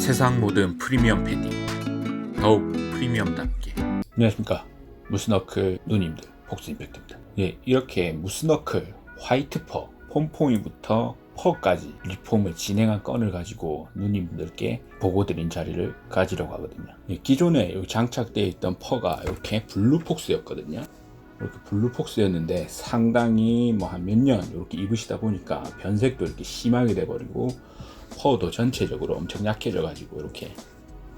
세상 모든 프리미엄 패딩 더욱 프리미엄답게. 안녕하십니까. 무스너클 누님들 폭스 임팩트입니다. 예, 이렇게 무스너클 화이트 퍼 폼폼이부터 퍼까지 리폼을 진행한 건을 가지고 누님들께 보고 드린 자리를 가지려고 하거든요. 예, 기존에 요 장착되어 있던 퍼가 이렇게 블루폭스였거든요. 이렇게 블루폭스였는데 상당히 뭐 한 몇 년 이렇게 입으시다 보니까 변색도 이렇게 심하게 돼버리고 퍼도 전체적으로 엄청 약해져 가지고 이렇게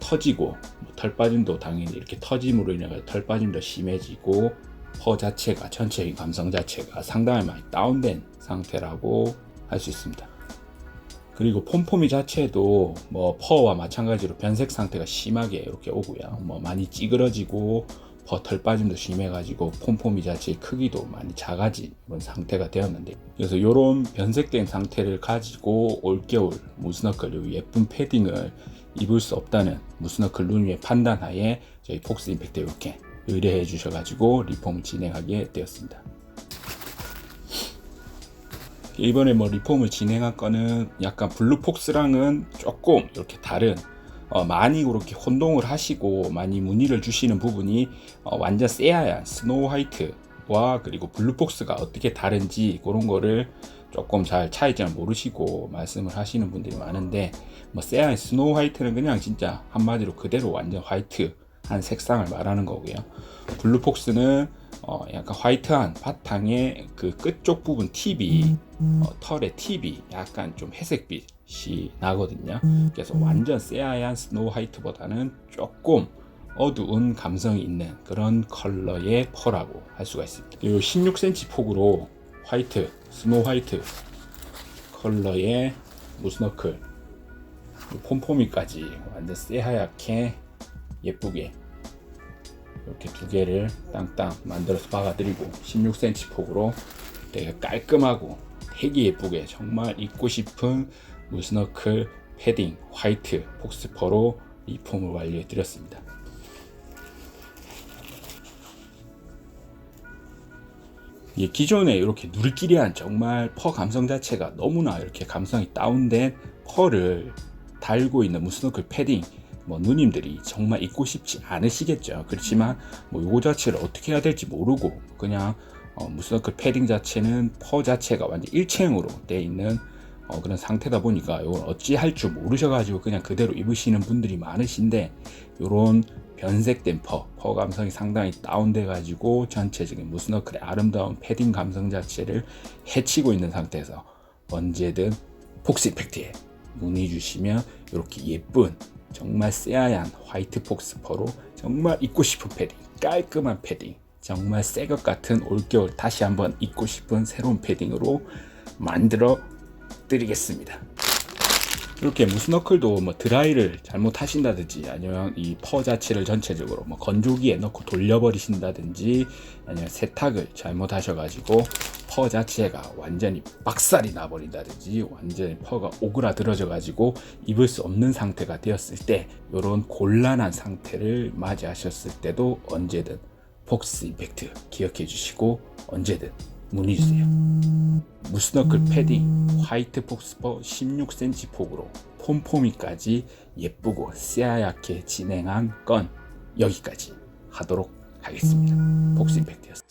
터지고 뭐털 빠짐도 당연히 이렇게 터짐으로 인해 털 빠짐도 심해지고 퍼 자체가 전체적인 감성 자체가 상당히 많이 다운된 상태라고 할 수 있습니다. 그리고 폼폼이 자체도 뭐 퍼와 마찬가지로 변색 상태가 심하게 이렇게 오고요. 뭐 많이 찌그러지고 퍼털 빠짐도 심해가지고 폼폼이 자체의 크기도 많이 작아진 그런 상태가 되었는데 그래서 이런 변색된 상태를 가지고 올겨울 무스너클 요 예쁜 패딩을 입을 수 없다는 무스너클 룬의 판단하에 저희 폭스 임팩트 이렇게 의뢰해 주셔가지고 리폼을 진행하게 되었습니다. 이번에 뭐 리폼을 진행한 거는 약간 블루폭스랑은 조금 이렇게 다른 어, 많이 그렇게 혼동을 하시고 많이 문의를 주시는 부분이 어, 완전 새하얀 스노우 화이트와 그리고 블루폭스가 어떻게 다른지 그런 거를 조금 잘 차이점을 모르시고 말씀을 하시는 분들이 많은데 뭐 새하얀 스노우 화이트는 그냥 진짜 한마디로 그대로 완전 화이트 한 색상을 말하는 거고요. 블루폭스는 어, 약간 화이트한 바탕에 그 끝쪽 부분 팁이 어, 털의 팁이 약간 좀 회색빛이 나거든요. 그래서 완전 새하얀 스노우 화이트보다는 조금 어두운 감성이 있는 그런 컬러의 펄라고 할 수가 있습니다. 그리고 16cm 폭으로 화이트, 스노우 화이트 컬러의 무스너클 폼폼이까지 완전 새하얗게 예쁘게 이렇게 두 개를 땅땅 만들어서 박아드리고 16cm 폭으로 되게 깔끔하고 되게 예쁘게 정말 입고 싶은 무스너클 패딩 화이트 폭스퍼로 리폼을 완료해 드렸습니다. 예, 기존에 이렇게 누리끼리한 정말 퍼 감성 자체가 너무나 이렇게 감성이 다운된 펄을 달고 있는 무스너클 패딩 뭐 누님들이 정말 입고 싶지 않으시겠죠. 그렇지만 뭐 요거 자체를 어떻게 해야 될지 모르고 그냥 어, 무스너클 패딩 자체는 퍼 자체가 완전 일체형으로 되어 있는 어, 그런 상태다 보니까 이걸 어찌 할 줄 모르셔가지고 그냥 그대로 입으시는 분들이 많으신데 요런 변색된 퍼, 퍼 감성이 상당히 다운돼 가지고 전체적인 무스너클의 아름다운 패딩 감성 자체를 해치고 있는 상태에서 언제든 폭스 이펙트에 문의 주시면 이렇게 예쁜 정말 새하얀 화이트 폭스 퍼로 정말 입고 싶은 패딩, 깔끔한 패딩, 정말 새 것 같은 올겨울 다시 한번 입고 싶은 새로운 패딩으로 만들어 드리겠습니다. 이렇게 무스너클도 뭐 드라이를 잘못하신다든지 아니면 이 퍼 자체를 전체적으로 뭐 건조기에 넣고 돌려버리신다든지 아니면 세탁을 잘못하셔가지고 퍼 자체가 완전히 박살이 나버린다든지 완전히 퍼가 오그라들어져 가지고 입을 수 없는 상태가 되었을 때 이런 곤란한 상태를 맞이하셨을 때도 언제든 폭스 임팩트 기억해 주시고 언제든 문의 주세요. 무스너클 패딩 화이트 폭스퍼 16cm 폭으로 폼폼이까지 예쁘고 새하얗게 진행한 건 여기까지 하도록 하겠습니다. 폭스 임팩트였습니다.